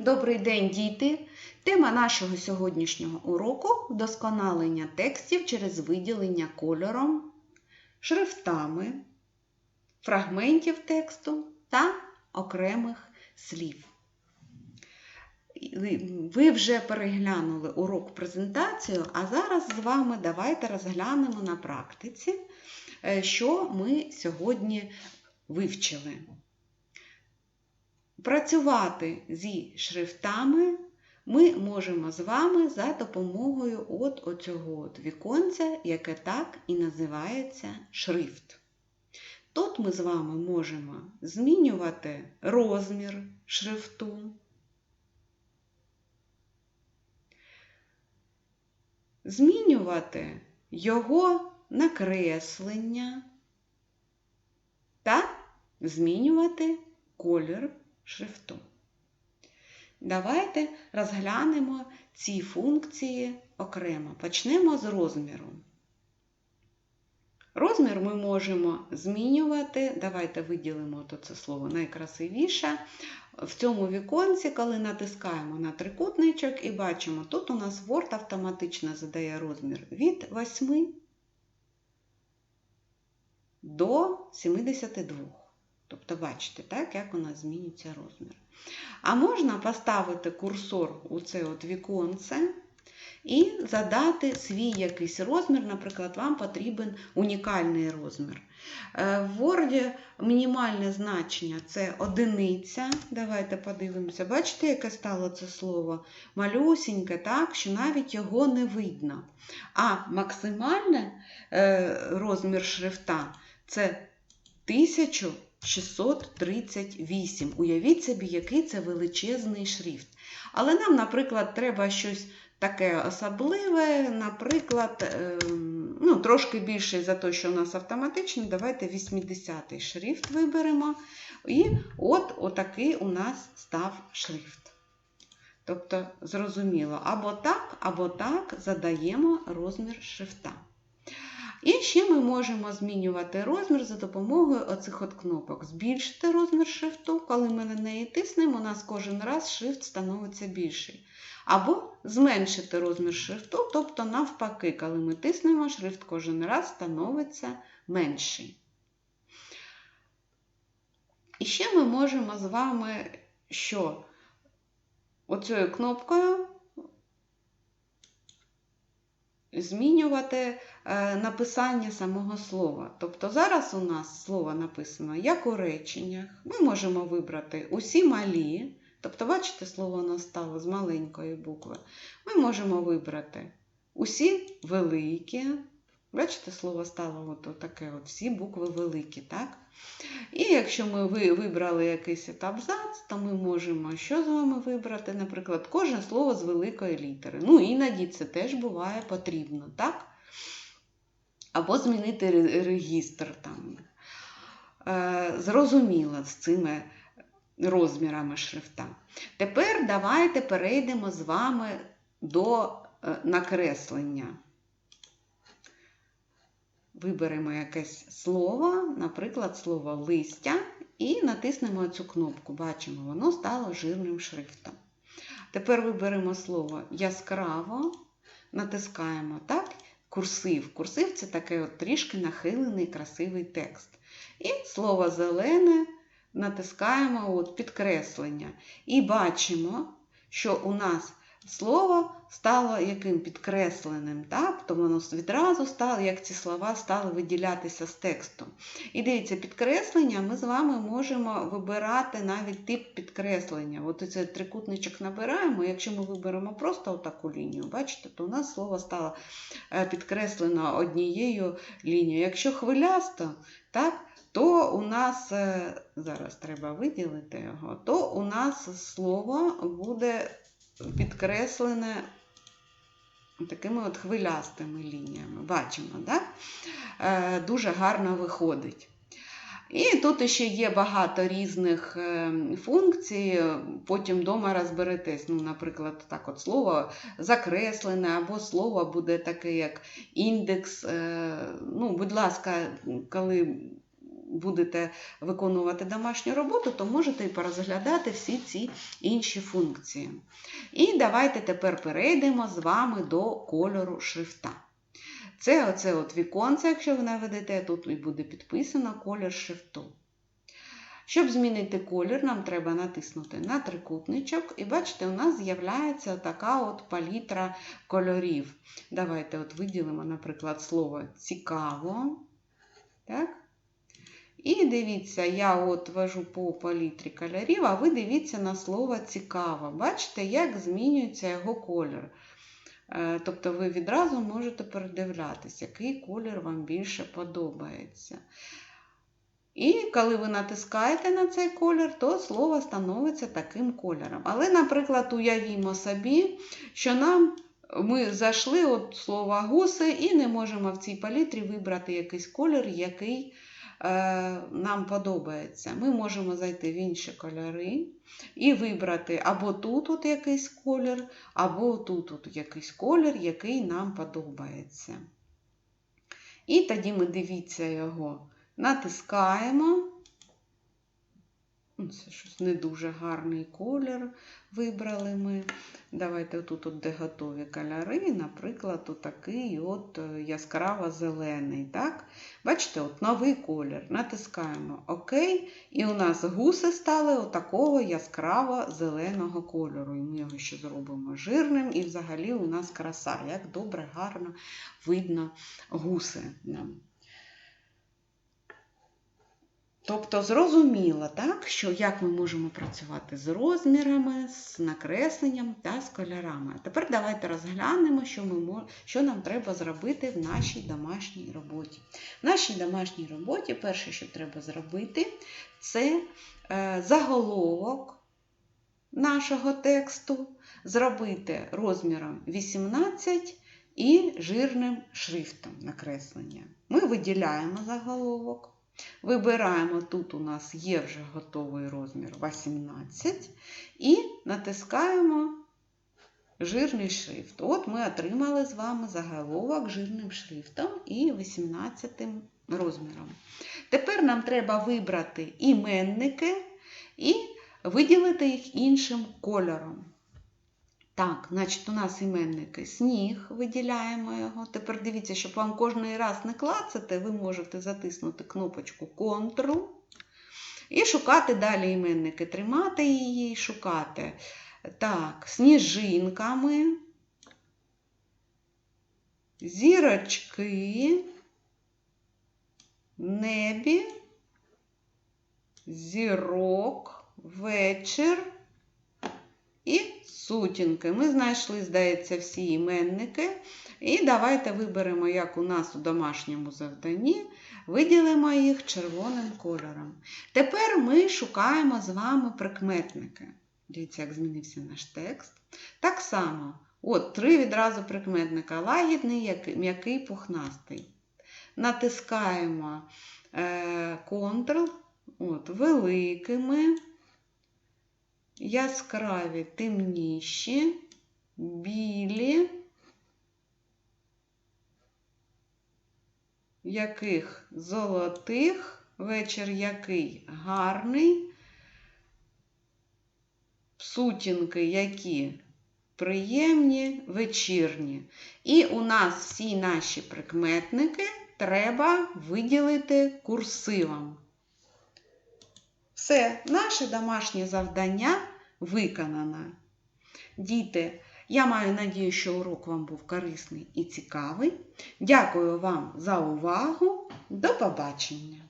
Добрий день, діти! Тема нашого сьогоднішнього уроку вдосконалення текстів через виділення кольором, шрифтами, фрагментів тексту та окремих слів. Ви вже переглянули урок презентацію, а зараз з вами давайте розглянемо на практиці, е, що ми сьогодні вивчили. Працювати зі шрифтами ми можемо з вами за допомогою от оцього от віконця, яке так і називається шрифт. Тут ми з вами можемо змінювати розмір шрифту, змінювати його накреслення та змінювати колір шрифту. Давайте розглянемо ці функції окремо. Почнемо з розміру. Розмір ми можемо змінювати. Давайте виділимо то це слово найкрасивіше. В цьому віконці, коли натискаємо на трикутничок і бачимо, тут у нас Word автоматично задає розмір від 8 до 72. Тобто, бачите, так, як у нас змінюється розмір. А можна поставити курсор у це от віконце і задати свій якийсь розмір, наприклад, вам потрібен унікальний розмір. Е, в Word мінімальне значення це одиниця. Давайте подивимося. Бачите, яке стало це слово? Малюсіньке, так, що навіть його не видно. А максимальний е, розмір шрифта це 1000. 638. Уявіть собі, який це величезний шрифт. Але нам, наприклад, треба щось таке особливе, наприклад, ем, ну, трошки більше за те, що у нас автоматично, давайте 80-й шрифт виберемо. І от отакий у нас став шрифт. Тобто, зрозуміло, або так, або так задаємо розмір шрифта. І ще ми можемо змінювати розмір за допомогою оцих от кнопок. Збільшити розмір шрифту, коли ми на неї тиснемо, у нас кожен раз шрифт становиться більший. Або зменшити розмір шрифту, тобто, навпаки, коли ми тиснемо, шрифт кожен раз становиться менший. І ще ми можемо з вами що? Оцею кнопкою змінювати е, написання самого слова. Тобто зараз у нас слово написано як у реченнях. Ми можемо вибрати усі малі, тобто, бачите, слово у нас стало з маленької букви. Ми можемо вибрати усі великі. Бачите, слово стало от таке, от всі букви великі. так? І якщо ми вибрали якийсь абзац, то ми можемо що з вами вибрати? Наприклад, кожне слово з великої літери. Ну, іноді це теж буває потрібно, так? Або змінити регістр там. Е, зрозуміло з цими розмірами шрифта. Тепер давайте перейдемо з вами до е, накреслення. Виберемо якесь слово, наприклад, слово листя, і натиснемо цю кнопку. Бачимо, воно стало жирним шрифтом. Тепер виберемо слово яскраво, натискаємо так, курсив. Курсив це такий от трішки нахилений красивий текст. І слово зелене натискаємо от підкреслення. І бачимо, що у нас слово стало яким підкресленим, так? то воно відразу стало, як ці слова стали виділятися з тексту. І дивіться, підкреслення ми з вами можемо вибирати навіть тип підкреслення. От цей трикутничок набираємо, якщо ми виберемо просто таку лінію, бачите, то у нас слово стало е, підкреслено однією лінією. Якщо хвилясто, так, то у нас, е, зараз треба виділити його, то у нас слово буде підкреслене такими от хвилястими лініями. Бачимо, так? Е, дуже гарно виходить. І тут ще є багато різних е, функцій, потім вдома розберетесь. Ну, Наприклад, так от слово закреслене, або слово буде таке, як індекс. Е, ну, Будь ласка, коли будете виконувати домашню роботу, то можете і порозглядати всі ці інші функції. І давайте тепер перейдемо з вами до кольору шрифта. Це оце от віконце, якщо ви наведете, тут і буде підписано колір шрифту. Щоб змінити колір, нам треба натиснути на трикутничок, і бачите, у нас з'являється така от палітра кольорів. Давайте от виділимо, наприклад, слово цікаво. Так? І дивіться, я от вожу по палітрі кольорів, а ви дивіться на слово цікаво. Бачите, як змінюється його колір. Е, Тобто ви відразу можете передивлятися, який колір вам більше подобається. І коли ви натискаєте на цей колір, то слово становиться таким кольором. Але, наприклад, уявімо собі, що нам ми зайшли от слово гуси і не можемо в цій палітрі вибрати якийсь колір, який нам подобається. Ми можемо зайти в інші кольори і вибрати або тут от якийсь колір, або тут от якийсь колір, який нам подобається. І тоді ми дивіться його. Натискаємо. Ну, Це щось не дуже гарний колір вибрали ми. Давайте тут, от, де готові кольори, наприклад, отакий от е, яскраво-зелений. Так? Бачите, от новий колір. Натискаємо ОК, і у нас гуси стали отакого яскраво-зеленого кольору. І ми його ще зробимо жирним, і взагалі у нас краса, як добре, гарно видно гуси нам. Тобто зрозуміло, так, що як ми можемо працювати з розмірами, з накресленням та з кольорами. Тепер давайте розглянемо, що, ми, що нам треба зробити в нашій домашній роботі. В нашій домашній роботі перше, що треба зробити, це е, заголовок нашого тексту, зробити розміром 18 і жирним шрифтом накреслення. Ми виділяємо заголовок. Вибираємо, тут у нас є вже готовий розмір 18 і натискаємо жирний шрифт. От ми отримали з вами заголовок жирним шрифтом і 18 розміром. Тепер нам треба вибрати іменники і виділити їх іншим кольором. Так, значить, у нас іменники сніг, виділяємо його. Тепер дивіться, щоб вам кожний раз не клацати, ви можете затиснути кнопочку Ctrl і шукати далі іменники, тримати її і шукати. Так, сніжинками, зірочки, небі, зірок, вечір і сутінки. Ми знайшли, здається, всі іменники. І давайте виберемо, як у нас у домашньому завданні, виділимо їх червоним кольором. Тепер ми шукаємо з вами прикметники. Дивіться, як змінився наш текст. Так само, от три відразу прикметника: лагідний, м'який, пухнастий. Натискаємо е, Ctrl, от, великими яскраві темніші, білі, яких золотих, вечір який гарний, сутінки які приємні, вечірні. І у нас всі наші прикметники треба виділити курсивом. Все, наше домашнє завдання виконано. Діти, я маю надію, що урок вам був корисний і цікавий. Дякую вам за увагу. До побачення!